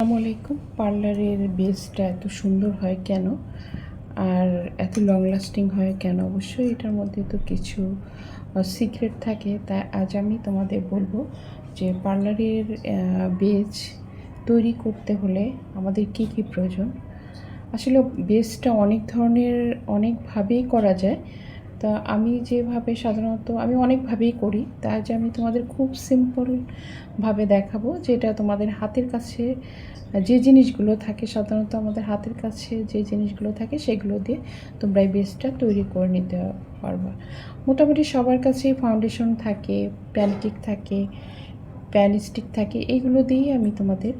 আসসালামু আলাইকুম। পার্লারের বেসটা এত সুন্দর হয় কেন? আর এত লং লাস্টিং হয় কেন? অবশ্যই এটার মধ্যে তো কিছু সিক্রেট থাকে। তাই আজ আমি তোমাদের বলব যে পার্লারের বেজ তৈরি করতে হলে আমাদের কি কি প্রয়োজন? আসলে বেসটা অনেক ধরনের, অনেকভাবেই করা যায়। তা আমি যেভাবে সাধারণত, আমি অনেকভাবেই করি, তা আজ আমি তোমাদের খুব সিম্পলভাবে দেখাবো যেটা তোমাদের হাতের কাছে, যে জিনিসগুলো থাকে, সাধারণত আমাদের হাতের কাছে যে জিনিসগুলো থাকে সেগুলো দিয়ে তোমরা এই বেসটা তৈরি করে নিতে পারবা। মোটামুটি সবার কাছেই ফাউন্ডেশন থাকে প্যানকেক থাকে প্যান স্টিক থাকে এইগুলো দিয়েই আমি তোমাদের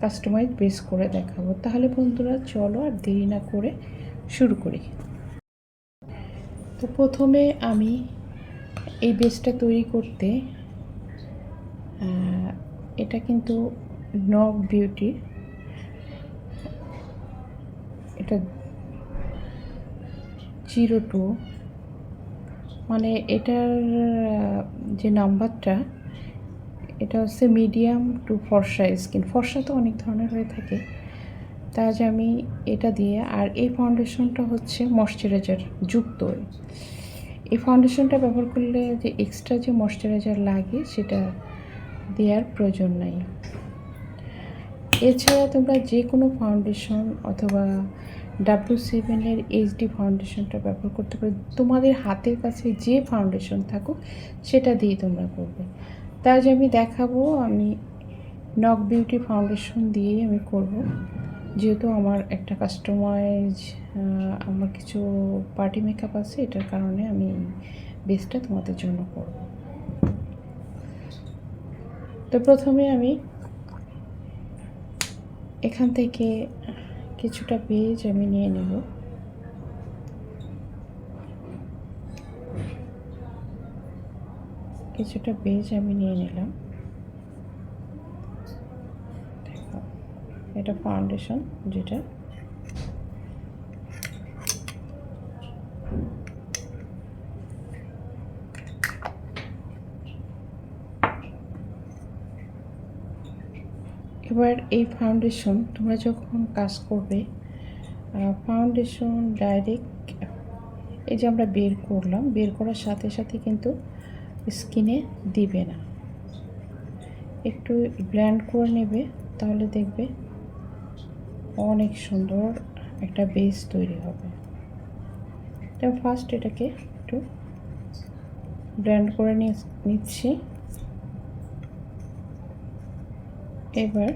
কাস্টমাইজ বেস করে দেখাবো। তাহলে বন্ধুরা চলো আর দেরি না করে শুরু করি। তো প্রথমে আমি এই বেসটা তৈরি করতে এটা কিন্তু নক বিউটির এটা জিরো টু। মানে এটার যে নাম্বারটা, এটা হচ্ছে মিডিয়াম টু ফর্সা স্কিন। ফর্সা তো অনেক ধরনের হয়ে থাকে। তা আজ আমি এটা দিয়ে, আর এই ফাউন্ডেশনটা হচ্ছে ময়শ্চারাইজার যুক্ত। এই ফাউন্ডেশনটা ব্যবহার করলে যে এক্সট্রা যে ময়শ্চারাইজার লাগে, সেটা দেওয়ার প্রয়োজন নাই। এছাড়া তোমরা যে কোনো ফাউন্ডেশন অথবা ডাব্লিউ সেভেনের এইচডি ফাউন্ডেশনটা ব্যবহার করতে পারো। তোমাদের হাতের কাছে যে ফাউন্ডেশন থাকুক, সেটা দিয়ে তোমরা করবে। তাই যে আমি দেখাবো, আমি নক বিউটি ফাউন্ডেশন দিয়েই আমি করব। যেহেতু আমার একটা কাস্টমাইজ আমার কিছু পার্টি মেকআপ আছে, এটার কারণে আমি বেসটা তোমাদের জন্য করব। তো প্রথমে আমি এখান থেকে কিছুটা পেজ আমি নিয়ে নেব। কিছুটা পেজ আমি নিয়ে নিলাম। এটা ফাউন্ডেশন যেটা। এবার এই ফাউন্ডেশন তোমরা যখন কাজ করবে ফাউন্ডেশন ডাইরেক্ট এই যে আমরা বের করলাম, বের করার সাথে সাথে কিন্তু স্কিনে দিবে না। একটু ব্ল্যান্ড করে নেবে, তাহলে দেখবে অনেক সুন্দর একটা বেস তৈরি হবে। তো ফার্স্ট এটাকে একটু ব্ল্যান্ড করে নিচ্ছি। এবার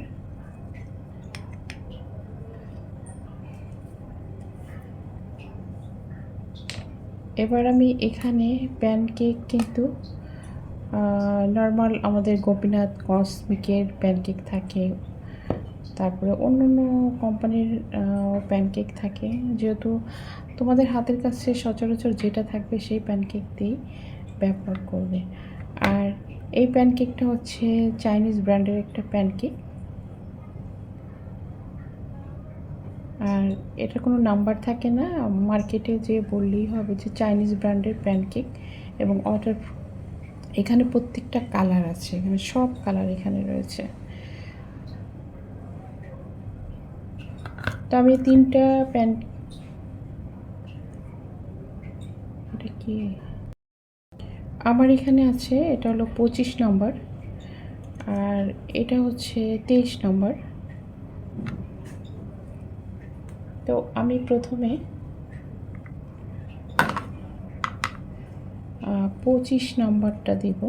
এবার আমি এখানে প্যানকেক কিন্তু নর্মাল আমাদের গোপীনাথ কসমিকের প্যানকেক থাকে। তারপরে অন্য অন্য কোম্পানির প্যানকেক থাকে। যেহেতু তোমাদের হাতের কাছে সচরাচর যেটা থাকবে সেই প্যানকেক দিয়েই ব্যবহার করবে। আর এই প্যানকেকটা হচ্ছে চাইনিজ ব্র্যান্ডের একটা প্যানকেক আর এটা কোনো নাম্বার থাকে না মার্কেটে যে বললেই হবে যে চাইনিজ ব্র্যান্ডের প্যানকেক এবং অর্ডার এখানে প্রত্যেকটা কালার আছে, এখানে সব কালার এখানে রয়েছে। তো আমি তিনটা প্যান্ট এটা কি? আমার এখানে আছে, এটা হলো পঁচিশ নম্বর। আর এটা হচ্ছে তেইশ নম্বর। তো আমি প্রথমে পঁচিশ নম্বরটা দিব।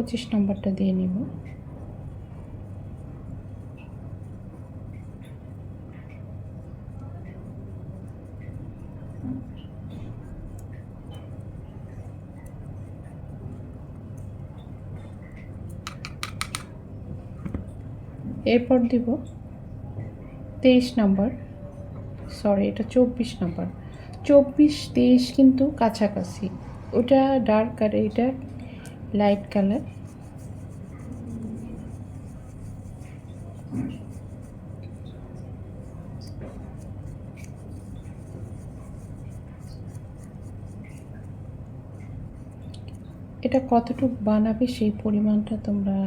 পঁচিশ নম্বরটা দিয়ে নিব। এরপর দিব তেইশ নাম্বার। সরি এটা চব্বিশ নাম্বার। চব্বিশ, তেইশ কিন্তু কাছাকাছি। ওটা ডার্ক আর এটা লাইট কালার। এটা কতটুক বানাবে সেই পরিমাণটা তোমরা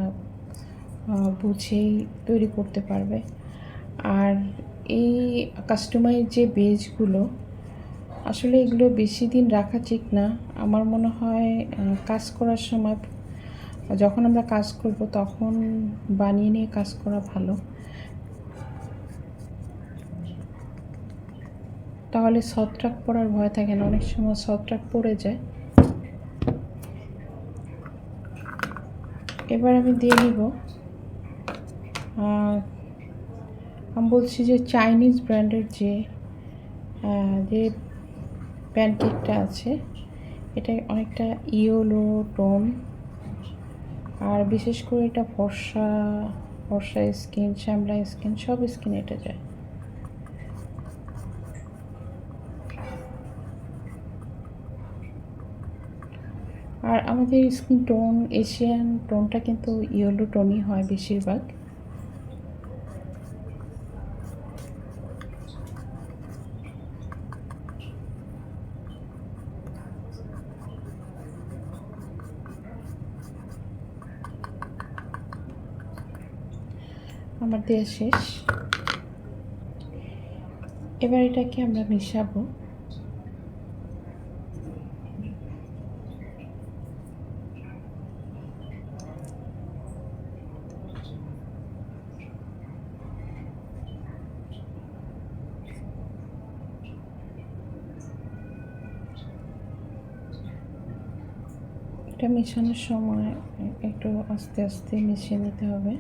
বুঝেই তৈরি করতে পারবে। আর এই কাস্টমাইজ যে বেজগুলো আসলে এগুলো বেশি দিন রাখা ঠিক না। আমার মনে হয় কাজ করার সময়, যখন আমরা কাজ করব তখন বানিয়ে নিয়ে কাজ করা ভালো। তাহলে ছত্রাক পড়ার ভয় থাকে না। অনেক সময় ছত্রাক পড়ে যায়। এবার আমি দিয়ে নিব আমি বলছি যে চাইনিজ ব্র্যান্ডের যে যে প্যানকেকটা আছে। এটা অনেকটা ইয়েলো টোন। আর বিশেষ করে এটা ফর্সা ফর্সা স্কিন, শ্যামলা স্কিন, সব স্কিন এটা যায়। আর আমাদের স্কিন টোন, এশিয়ান টোনটা কিন্তু ইয়েলো টোনই হয় বেশিরভাগ। আমার দেওয়া শেষ। এবার এটাকে আমরা মিশাবো। এটা মেশানোর সময় একটু আস্তে আস্তে মিশিয়ে নিতে হবে।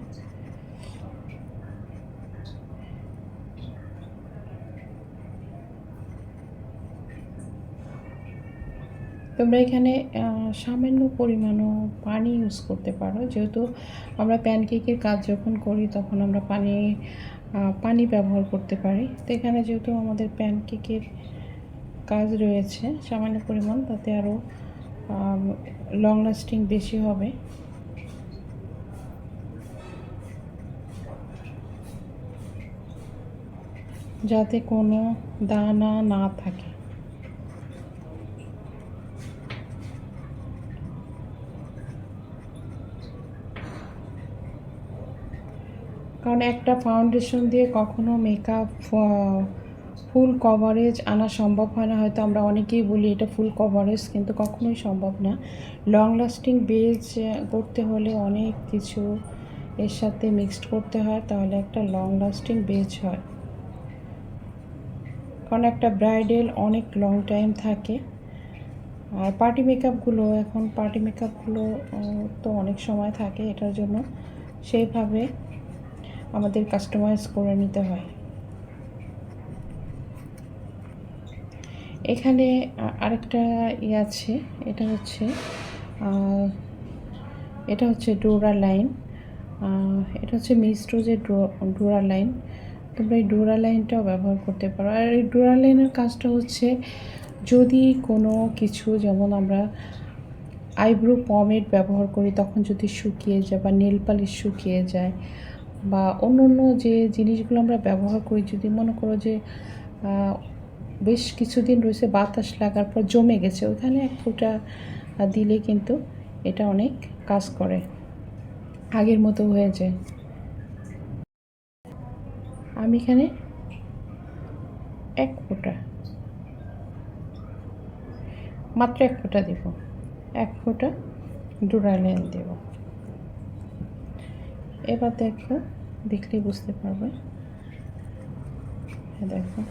তোমরা এখানে সামান্য পরিমাণও পানি ইউজ করতে পারো। যেহেতু আমরা প্যানকেকের কাজ যখন করি, তখন আমরা পানি পানি ব্যবহার করতে পারি। তো এখানে যেহেতু আমাদের প্যানকেকের কাজ রয়েছে, সামান্য পরিমাণ, তাতে আরও লং লাস্টিং বেশি হবে। যাতে কোনো দানা না থাকে। কারণ একটা ফাউন্ডেশন দিয়ে কখনো মেকআপ ফুল কভারেজ আনা সম্ভব হয় না। হয়তো আমরা অনেকেই বলি এটা ফুল কভারেজ কিন্তু কখনোই সম্ভব না। লং লাস্টিং বেজ করতে হলে অনেক কিছু এর সাথে মিক্সড করতে হয়, তাহলে একটা লং লাস্টিং বেজ হয়। কারণ একটা ব্রাইডেল অনেক লং টাইম থাকে। আর পার্টি মেকআপগুলো এখন পার্টি মেকআপগুলো তো অনেক সময় থাকে এটার জন্য। সেইভাবে আমাদের কাস্টমাইজ করে নিতে হয়। এখানে আরেকটা ই আছে, এটা হচ্ছে এটা হচ্ছে ডোরা লাইন এটা হচ্ছে মিস্ট্রোজের ডোরা লাইন তোমরা এই ডোরা লাইনটাও ব্যবহার করতে পারো। আর এই ডোরা লাইনের কাজটা হচ্ছে, যদি কোনো কিছু যেমন আমরা আইব্রো পমেট ব্যবহার করি, তখন যদি শুকিয়ে যায় বা নেল পালিশ শুকিয়ে যায় বা অন্য অন্য যে জিনিসগুলো আমরা ব্যবহার করি, যদি মনে করো যে বেশ কিছুদিন রয়েছে বাতাস লাগার পর জমে গেছে, ওখানে এক ফোঁটা দিলে কিন্তু এটা অনেক কাজ করে। আগের মতো হয়ে যায়। আমি এখানে এক ফোঁটা, মাত্র এক ফোঁটা দেব। এক ফোঁটা ডুরালেন দেব। এবার দেখো, দেখলেই বুঝতে পারবে। হ্যাঁ দেখো।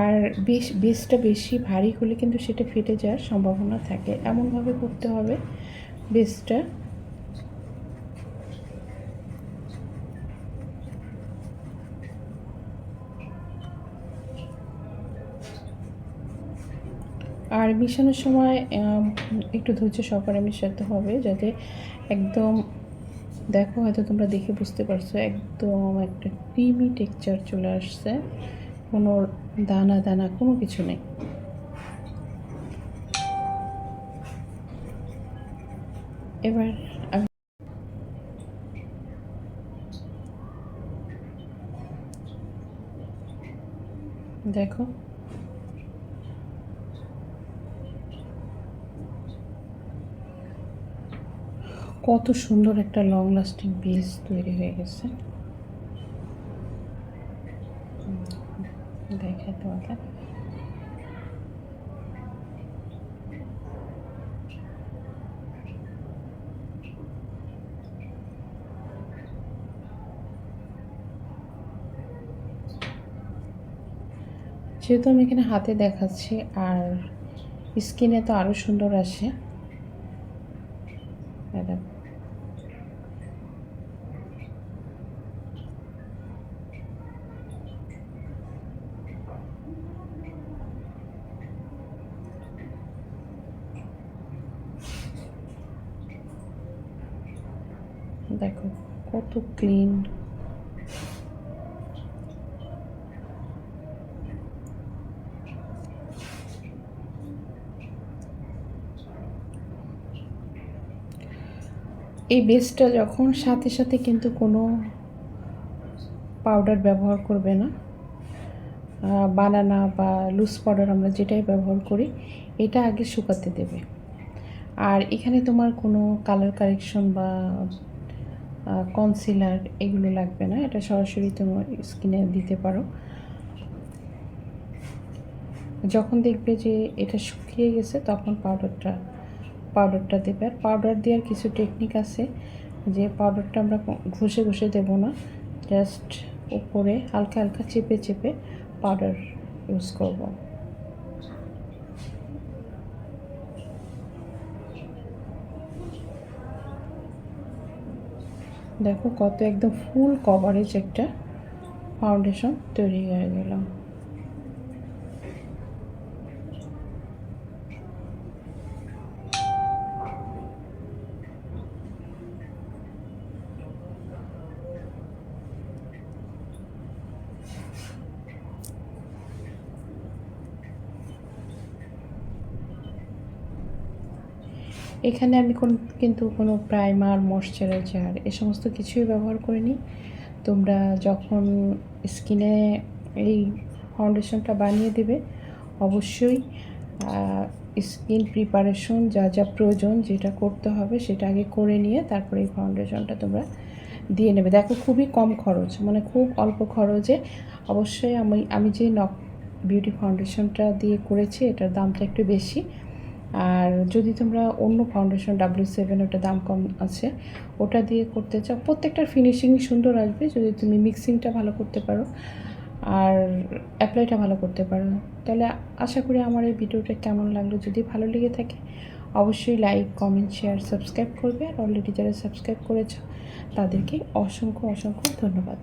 আর বেশ বেসটা বেশি ভারী হলে কিন্তু সেটা ফেটে যাওয়ার সম্ভাবনা থাকে। এমনভাবে করতে হবে বেসটা আর মিশানোর সময় একটু ধৈর্য সহকারে মেশাতে হবে যাতে একদম দেখো, হয়তো তোমরা দেখে বুঝতে পারছ, একদম একটা ক্রিমি টেক্সচার চলে আসছে। কোনো দানা দানা, কোনো কিছু নেই। এবার আমি দেখো কত সুন্দর একটা লং লাস্টিং বেস তৈরি হয়ে গেছে। দেখে তোমাকে যেহেতু আমি এখানে হাতে দেখাচ্ছি, আর স্কিনে তো আরও সুন্দর আসে। দেখো, কত ক্লিন এই বেসটা যখন সাথে সাথে কিন্তু কোনো পাউডার ব্যবহার করবে না। বানানা বা লুজ পাউডার আমরা যেটাই ব্যবহার করি, এটা আগে শুকাতে দেবে। আর এখানে তোমার কোনো কালার কারেকশন বা কনসিলার, এগুলো লাগবে না। এটা সরাসরি তোমার স্কিনে দিতে পারো। যখন দেখবে যে এটা শুকিয়ে গেছে, তখন পাউডারটা পাউডারটা দেবে। আর পাউডার দেওয়ার কিছু টেকনিক আছে যে পাউডারটা আমরা ঘষে ঘষে দেব না। জাস্ট উপরে হালকা হালকা চেপে চেপে পাউডার ইউজ করব। দেখো কত একদম ফুল কভারেজ একটা ফাউন্ডেশন তৈরি হয়ে গেল এখানে আমি কোন, কিন্তু কোনো প্রাইমার, ময়শ্চারাইজার এ সমস্ত কিছুই ব্যবহার করিনি। তোমরা যখন স্কিনে এই ফাউন্ডেশনটা বানিয়ে দেবে, অবশ্যই স্কিন প্রিপারেশন যা যা প্রয়োজন যেটা করতে হবে সেটা আগে করে নিয়ে তারপরে এই ফাউন্ডেশনটা তোমরা দিয়ে নেবে। দেখো খুবই কম খরচ মানে খুব অল্প খরচে। অবশ্যই আমি আমি যে নক, বিউটি ফাউন্ডেশনটা দিয়ে করেছি এটার দামটা একটু বেশি। আর যদি তোমরা অন্য ফাউন্ডেশন ডাব্লিউ সেভেন ওটা দাম কম আছে, ওটা দিয়ে করতে চাও প্রত্যেকটার ফিনিশিং সুন্দর আসবে যদি তুমি মিক্সিংটা ভালো করতে পারো আর অ্যাপ্লাইটা ভালো করতে পারো। তাহলে আশা করি আমার এই ভিডিওটা কেমন লাগল, যদি ভালো লেগে থাকে অবশ্যই লাইক কমেন্ট শেয়ার সাবস্ক্রাইব করবে। আর অলরেডি যারা সাবস্ক্রাইব করেছ, তাদেরকে অসংখ্য অসংখ্য ধন্যবাদ।